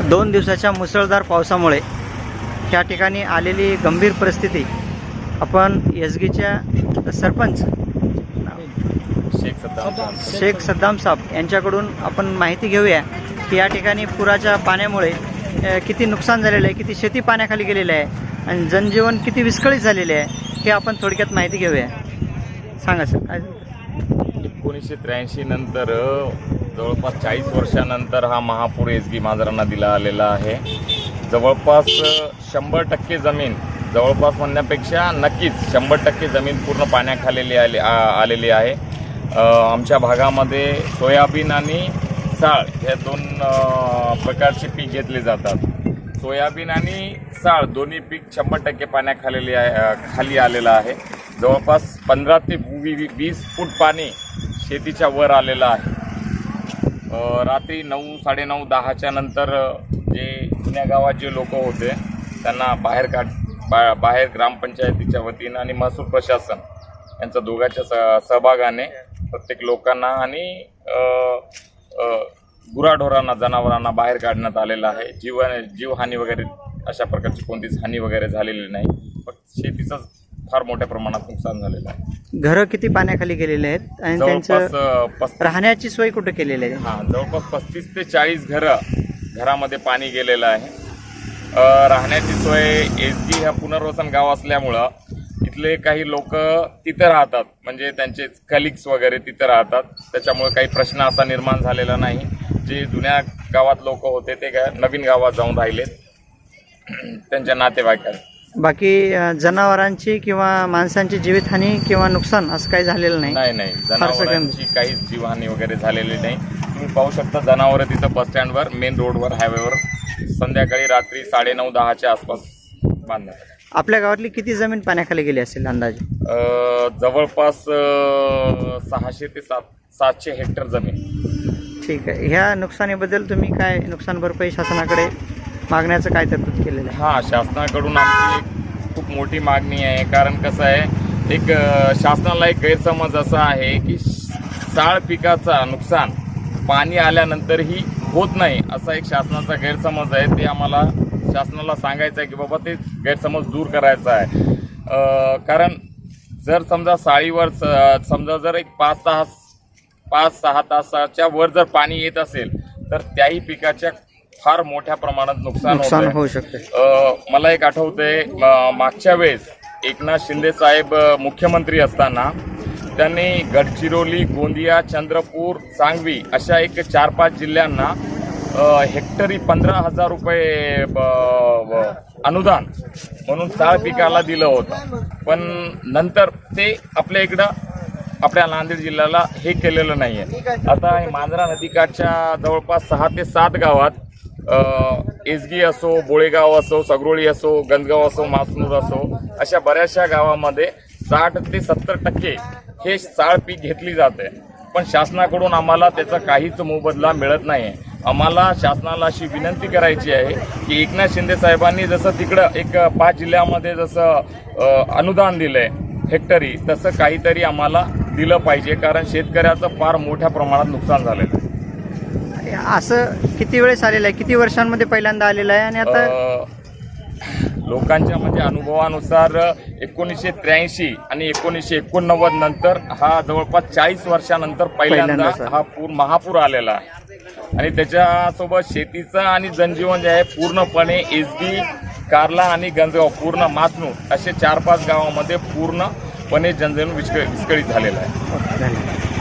दोन दिवसाच्या मुसळधार पावसामुळे त्या ठिकाणी आलेली गंभीर परिस्थिती आपण यसगीच्या सरपंच शेख सद्दाम शेख सद्दाम साहेब यांच्याकडून आपण माहिती घेऊया की या ठिकाणी पुराच्या पाण्यामुळे किती नुकसान झालेलं आहे किती शेती पाण्याखाली गेलेलं आहे आणि जनजीवन किती विस्कळीत झालेले आहे हे आपण थोडक्यात माहिती घेऊया. सांगा सर काय एकोणीसशे त्र्याऐंशी नंतर जवळपास चाळीस वर्षानंतर हा महापूर एस बी माजरांना दिला आलेला आहे. जवळपास शंभर टक्के जमीन जवळपास म्हणण्यापेक्षा नक्कीच शंभर टक्के जमीन पूर्ण पाण्याखालेली आले आ- आलेली आहे. आमच्या भागामध्ये सोयाबीन आणि साळ ह्या दोन प्रकारचे पीक घेतले जातात. सोयाबीन आणि साळ दोन्ही पीक शंभर टक्के पाण्याखालेली आहे खाली आलेलं आहे. जवळपास पंधरा ते वी- वी- वीस फूट पाणी शेतीच्या वर आलेलं आहे. रात्री नऊ साडेनऊ दहाच्या नंतर जे जुन्या गावात जे लोक होते त्यांना बाहेर काढ बा बाहेर ग्रामपंचायतीच्या वतीनं आणि महसूल प्रशासन यांचा दोघांच्या स सहभागाने प्रत्येक लोकांना आणि गुराढोरांना जनावरांना बाहेर काढण्यात आलेलं आहे. जीव जीवहानी वगैरे अशा प्रकारची कोणतीच हानी वगैरे झालेली नाही. फक्त शेतीचाच फार मोठ्या प्रमाणात नुकसान झालेलं आहे. घरं किती पाण्याखाली गेलेले आहेत? आणि जवळपास त्यांचं अ, राहण्याची सोय कुठे केलेली आहे? हा जवळपास पस्तीस ते चाळीस घरं घरामध्ये पाणी गेलेलं आहे. अ, राहण्याची सोय एस डी ह्या पुनर्वसन गाव असल्यामुळं इथले काही लोक तिथं राहतात. म्हणजे त्यांचे कलिग्स वगैरे तिथं राहतात. त्याच्यामुळे काही प्रश्न असा निर्माण झालेला नाही. जे जुन्या गावात लोक होते ते गा- नवीन गावात जाऊन राहिलेत. त्यांच्या नातेवाईकात बाकी अ, जनावरांची किंवा माणसांची जीवितहानी किंवा नुकसान असं काही झालेलं नाही. नाही नाही. जनावरांची काहीच जीवहानी वगैरे झालेली नाही. तुम्ही पाहू शकता जनावरं तिथं बस स्टँडवर मेन रोडवर हायवेवर संध्याकाळी रात्री साडेनऊ दहाच्या आसपास बांधण्यात आले. आपल्या गावातली किती जमीन पाण्याखाली गेली असेल अंदाजे? अ, जवळपास अ, सहाशे ते सात सातशे हेक्टर जमीन. ठीक आहे. ह्या नुकसानीबद्दल तुम्ही काय नुकसान भरपाई शासनाकडे मागण्याचं काय तरतूद केलेलं आहे? हा शासनाकडून आमची खूप मोठी मागणी आहे. कारण कसं आहे एक शासनाला एक गैरसमज असा आहे की साळ पिकाचा नुकसान पाणी आल्यानंतरही होत नाही असा एक शासनाचा गैरसमज आहे. ते आम्हाला शासनाला सांगायचं आहे की बाबा ते गैरसमज दूर करायचा आहे. कारण जर समजा साळीवर स- समजा जर एक पाच तास पाच सहा तासाच्या वर जर पाणी येत असेल तर त्याही पिकाच्या फार मोठ्या प्रमाणात नुकसान नुकसान होऊ शकते. अ, मला एक आठवतंय म- मागच्या वेळेस एकनाथ शिंदे साहेब अ, मुख्यमंत्री असताना त्यांनी गडचिरोली गोंदिया चंद्रपूर सांगवी अशा एक चार पाच जिल्ह्यांना अ, हेक्टरी पंधरा हजार रुपये ब- ब- अनुदान म्हणून साळ पिकाला दिलं होतं. पण नंतर ते आपल्या इकडं आपल्या नांदेड जिल्ह्याला हे केलेलं नाही आहे आता हे मांजरा नदीकाठच्या जवळपास सहा ते सात गावात एसगी असो बोळेगाव असो सगरोळी असो गंजगाव असो मासनूर असो अशा बऱ्याचशा गावामध्ये साठ ते सत्तर टक्के हे साळ पीक घेतली जाते. पण शासनाकडून आम्हाला त्याचा काहीच मोबदला मिळत नाही आम्हाला शासनाला अशी विनंती करायची आहे की एकनाथ शिंदे साहेबांनी जसं तिकडं एक पाच जिल्ह्यामध्ये जसं अनुदान अनुदान दिलंय हेक्टरी तसं काहीतरी आम्हाला दिलं पाहिजे कारण शेतकऱ्याचं फार मोठ्या प्रमाणात नुकसान झालेलं आहे. असं किती वेळेस आलेलं आहे? किती वर्षांमध्ये पहिल्यांदा आलेलं आहे? आणि आता लोकांच्या म्हणजे अनुभवानुसार एकोणीसशे त्र्याऐंशी आणि एकोणीसशे एकोणनव्वद नंतर हा जवळपास चाळीस वर्षानंतर पहिल्यांदा. हा पूर महापूर आलेला आहे. आणि त्याच्यासोबत शेतीचं आणि जनजीवन जे आहे पूर्णपणे एसगी कारला आणि गंजगाव पूर्ण मातनूर असे चार पाच गावामध्ये पूर्णपणे जनजीवन विस्कळीत विस्कळीत झालेलं आहे.